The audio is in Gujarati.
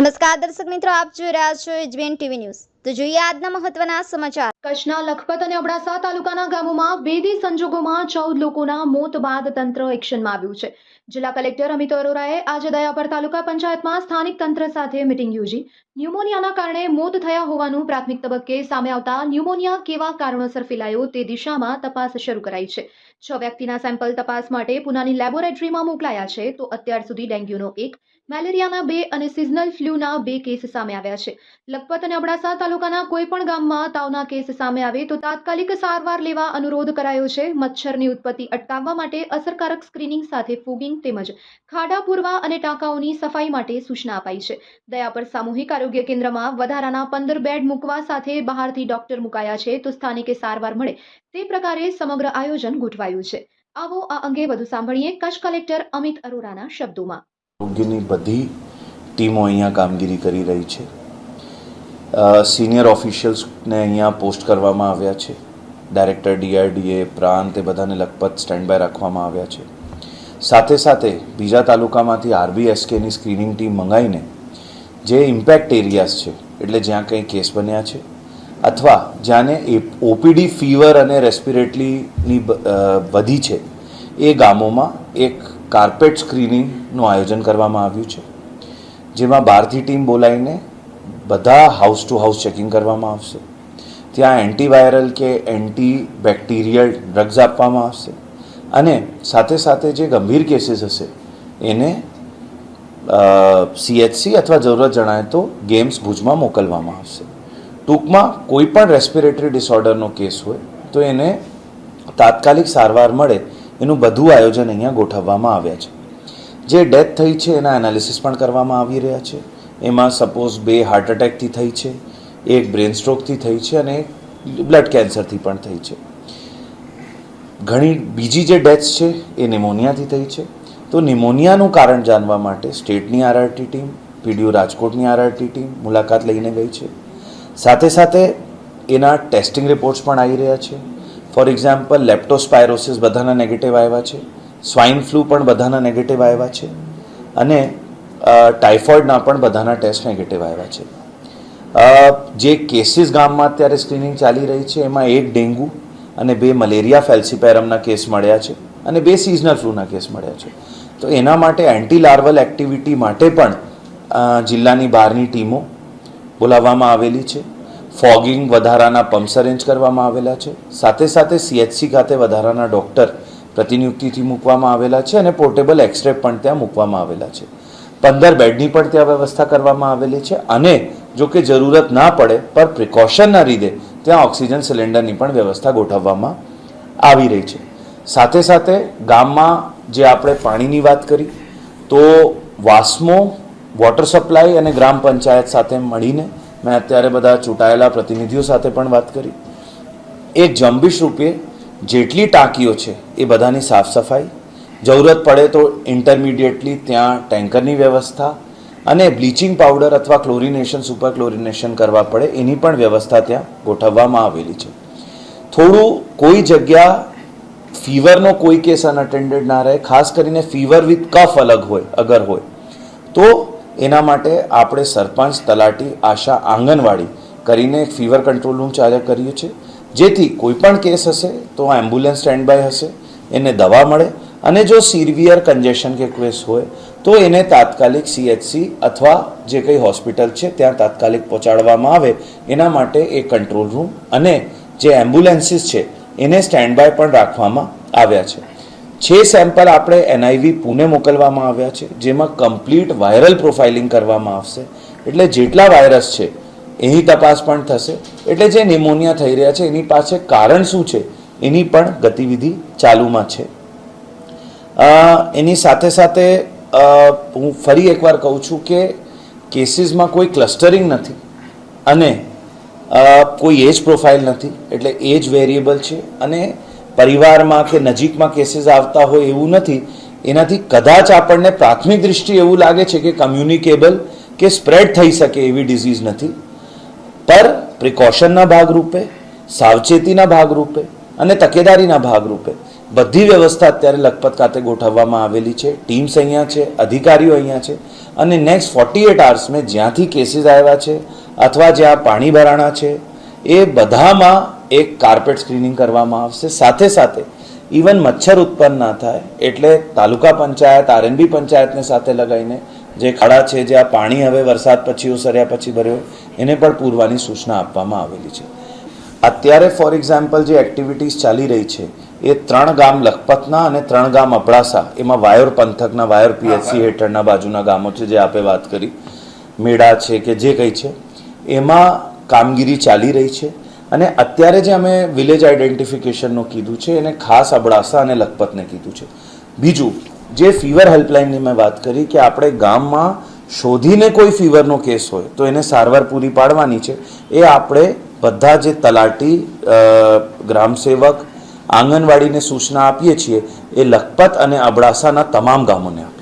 નમસ્કાર, દર્શક મિત્રો, આપ જોઈ રહ્યા છો એજબીએન ટીવી ન્યૂઝ. તો જોઈએ આજના મહત્વના સમાચાર. કચ્છના લખપત અને અબડાસા તાલુકાના ગામોમાં બેદી સંજોગોમાં ચૌદ લોકોના મોત બાદ તંત્ર એક્શનમાં આવ્યું છે. જિલ્લા કલેક્ટર અમિત અરોરાએ આજે દયાપર તાલુકા પંચાયતમાં સ્થાનિક તંત્ર સાથે મિટિંગ યોજી. ન્યુમોનિયાના કારણે મોત થયા હોવાનું પ્રાથમિક તબક્કે સામે આવતા ન્યુમોનિયા કેવા કારણોસર ફેલાયો તે દિશામાં તપાસ શરૂ કરાઈ છે. છ વ્યક્તિના સેમ્પલ તપાસ માટે પુનાની લેબોરેટરીમાં મોકલાયા છે, તો અત્યાર સુધી ડેન્ગ્યુનો એક મેલેરિયાના બે અને સિઝનલ ફ્લૂના બે કેસ સામે આવ્યા છે. લખપત અને અબડાસા તાલુકાના કોઈ પણ ગામમાં તાવના કેસ સામે આવે તો તાત્કાલિક સારવાર લેવા અનુરોધ કરાયો છે. મચ્છરની ઉત્પત્તિ અટકાવવા માટે અસરકારક સ્ક્રીનિંગ સાથે ફૂગિંગ તેમજ ખાડા પૂરવા અને ટાંકાઓની સફાઈ માટે સૂચના અપાઈ છે. દયાપર સામૂહિક આરોગ્ય કેન્દ્રમાં વધારાના પંદર બેડ મૂકવા સાથે બહારથી ડોક્ટર મુકાયા છે તો સ્થાનિકે સારવાર મળે તે પ્રકારે સમગ્ર આયોજન ગોઠવાયું છે. આવો આ અંગે વધુ સાંભળીએ કચ્છ કલેક્ટર અમિત અરોરાના શબ્દોમાં. આરોગ્યની બધી ટીમો અહીંયા કામગીરી કરી રહી છે. સિનિયર ઓફિશિયલ્સને અહીંયા પોસ્ટ કરવામાં આવ્યા છે. ડાયરેક્ટર ડીઆરડીએ પ્રાંત એ બધાને લખપત સ્ટેન્ડ બાય રાખવામાં આવ્યા છે. સાથે સાથે બીજા તાલુકામાંથી આરબીએસકેની સ્ક્રીનિંગ ટીમ મંગાવીને જે ઇમ્પેક્ટ એરિયાઝ છે, એટલે જ્યાં કંઈ કેસ બન્યા છે, અથવા જ્યાંને ઓપીડી ફીવર અને રેસ્પિરેટરીની વધી છે, એ ગામોમાં એક કાર્પેટ સ્ક્રીનિંગનું આયોજન કરવામાં આવ્યું છે, જેમાં બહારથી ટીમ બોલાવીને બધા હાઉસ ટુ હાઉસ ચેકિંગ કરવામાં આવશે. ત્યાં એન્ટીવાયરલ કે એન્ટી બેક્ટેરિયલ ડ્રગ્સ આપવામાં આવશે અને સાથે સાથે જે ગંભીર કેસીસ હશે, એને સીએચસી અથવા જરૂરત જણાય તો ગેમ્સ ભુજમાં મોકલવામાં આવશે. ટૂંકમાં કોઈ પણ રેસ્પિરેટરી ડિસઓર્ડરનો કેસ હોય, તો એને તાત્કાલિક સારવાર મળે એનું બધું આયોજન અહીંયા ગોઠવવામાં આવ્યા છે. જે ડેથ થઈ છે એના એનાલિસિસ પણ કરવામાં આવી રહ્યા છે. એમાં સપોઝ બે હાર્ટ એટેકથી થઈ છે, એક બ્રેન સ્ટ્રોકથી થઈ છે અને બ્લડ કેન્સરથી પણ થઈ છે. ઘણી બીજી જે ડેથ્સ છે એ નિમોનિયાથી થઈ છે. તો નિમોનિયાનું કારણ જાણવા માટે સ્ટેટની આરઆરટી ટીમ, પીડીયુ રાજકોટની આરઆરટી ટીમ મુલાકાત લઈને ગઈ છે. સાથે સાથે એના ટેસ્ટિંગ રિપોર્ટ્સ પણ આવી રહ્યા છે. ફોર એક્ઝામ્પલ લેપ્ટોસ્પાયરોસિસ બધાના નેગેટિવ આવ્યા છે. સ્વાઇન ફ્લૂ પણ બધાના નેગેટિવ આવ્યા છે. અને ટાઇફોઇડના પણ બધાના ટેસ્ટ નેગેટિવ આવ્યા છે. જે કેસીસ ગામમાં અત્યારે સ્ક્રીનિંગ ચાલી રહી છે, એમાં એક ડેન્ગુ અને બે મલેરિયા ફેલ્સીપેરમના કેસ મળ્યા છે અને બે સિઝનલ ફ્લૂના કેસ મળ્યા છે. તો એના માટે એન્ટી લાર્વલ એક્ટિવિટી માટે પણ જિલ્લાની બહારની ટીમો બોલાવવામાં આવેલી છે. ફોગિંગ વધારાના પમ્પ્સ અરેન્જ કરવામાં આવેલા છે. સાથે સાથે સીએચસી ખાતે વધારાના ડૉક્ટર પ્રતિનિયુક્તિથી મૂકવામાં આવેલા છે અને પોર્ટેબલ એક્સરે પણ ત્યાં મૂકવામાં આવેલા છે. પંદર બેડની પણ ત્યાં વ્યવસ્થા કરવામાં આવેલી છે અને જો કે જરૂરત ના પડે, પર પ્રિકોશનના લીધે ત્યાં ઓક્સિજન સિલિન્ડરની પણ વ્યવસ્થા ગોઠવવામાં આવી રહી છે. સાથે સાથે ગામમાં જે આપણે પાણીની વાત કરી, તો વાસ્મો વોટર સપ્લાય અને ગ્રામ પંચાયત સાથે મળીને મેં અત્યારે બધા ચૂંટાયેલા પ્રતિનિધિઓ સાથે પણ વાત કરી. એ જંબીશ રૂપે જેટલી ટાંકીઓ છે એ બધાની સાફ સફાઈ. જરૂરત પડે તો ઇન્ટરમીડિયેટલી ત્યાં ટેન્કરની વ્યવસ્થા અને બ્લીચિંગ પાવડર અથવા ક્લોરિનેશન, સુપર ક્લોરિનેશન કરવા પડે એની પણ વ્યવસ્થા ત્યાં ગોઠવવામાં આવેલી છે. થોડું કોઈ જગ્યા ફીવરનો કોઈ કેસ અનઅટેન્ડેડ ના રહે, ખાસ કરીને ફીવર વિથ કફ અલગ હોય, અગર હોય, તો એના માટે આપણે સરપંચ, તલાટી, આશા, આંગણવાડી કરીને એક ફીવર કંટ્રોલ રૂમ ચાલુ કર્યું છે જેથી કોઈ પણ કેસ હશે તો એમ્બ્યુલન્સ સ્ટેન્ડ બાય હશે, એને દવા મળે અને જો સિવિયર કન્જેશન કે કેસ હોય તો એને તાત્કાલિક સીએચસી અથવા જે કંઈ હોસ્પિટલ છે ત્યાં તાત્કાલિક પહોંચાડવામાં આવે. એના માટે એ કંટ્રોલ રૂમ અને જે એમ્બ્યુલન્સીસ છે એને સ્ટેન્ડ બાય પણ રાખવામાં આવ્યા છે. છે સેમ્પલ આપણે એનઆઈવી પુણે મોકલવામાં આવ્યા છે, જેમાં કમ્પ્લીટ વાયરલ પ્રોફાઇલિંગ કરવામાં આવશે. એટલે જેટલા વાયરસ છે, એની તપાસ પણ થશે. એટલે જે નિમોનિયા થઈ રહ્યા છે, એની પાસે કારણ શું છે, એની પણ ગતિવિધિ ચાલુમાં છે. એની સાથે સાથે હું ફરી એકવાર કહું છું કે કેસીસમાં કોઈ ક્લસ્ટરિંગ નથી અને કોઈ એજ પ્રોફાઇલ નથી. એટલે એજ વેરિયેબલ છે અને પરિવારમાં કે નજીકમાં કેસીસ આવતા હોય એવું નથી. એનાથી કદાચ આપણને પ્રાથમિક દૃષ્ટિએ એવું લાગે છે કે કમ્યુનિકેબલ કે સ્પ્રેડ થઈ શકે એવી ડિઝીઝ નથી. પર પ્રિકોશનના ભાગરૂપે, સાવચેતીના ભાગરૂપે અને તકેદારીના ભાગરૂપે બધી વ્યવસ્થા અત્યારે લખપત ખાતે ગોઠવવામાં આવેલી છે. ટીમ્સ અહીંયા છે, અધિકારીઓ અહીંયા છે અને નેક્સ્ટ ફોર્ટી એટ આવર્સમાં જ્યાંથી કેસીસ આવ્યા છે અથવા જ્યાં પાણી ભરાણા છે, એ બધામાં એક કાર્પેટ સ્ક્રીનિંગ કરવામાં આવશે. સાથે સાથે ઇવન મચ્છર ઉત્પન્ન ના થાય એટલે તાલુકા પંચાયત આરએનબી પંચાયતને સાથે લગાવીને જે ખાડા છે જે આ પાણી હવે વરસાદ પછી ઓસર્યા પછી ભર્યો એને પણ પૂરવાની સૂચના આપવામાં આવેલી છે. અત્યારે ફોર એક્ઝામ્પલ જે એક્ટિવિટીઝ ચાલી રહી છે એ ત્રણ ગામ લખપતના અને ત્રણ ગામ અબડાસા એમાં વાયોર પંથકના વાયોર પીએચસી હેઠળના બાજુના ગામો છે જે આપે વાત કરી. મેળા છે કે જે કંઈ છે એમાં કામગીરી ચાલી રહી છે. અને અત્યારે જે અમે વિલેજ આઈડેન્ટિફિકેશનનું કીધું છે, એને ખાસ અબડાસા અને લખપતને કીધું છે. બીજું, જે ફીવર હેલ્પલાઇનની મેં વાત કરી કે આપણે ગામમાં શોધીને કોઈ ફીવરનો કેસ હોય, તો એને સારવાર પૂરી પાડવાની છે. એ આપણે બધા જે તલાટી ગ્રામસેવક આંગણવાડીને સૂચના આપીએ છીએ, એ લખપત અને અબડાસાના તમામ ગામોને આપીએ.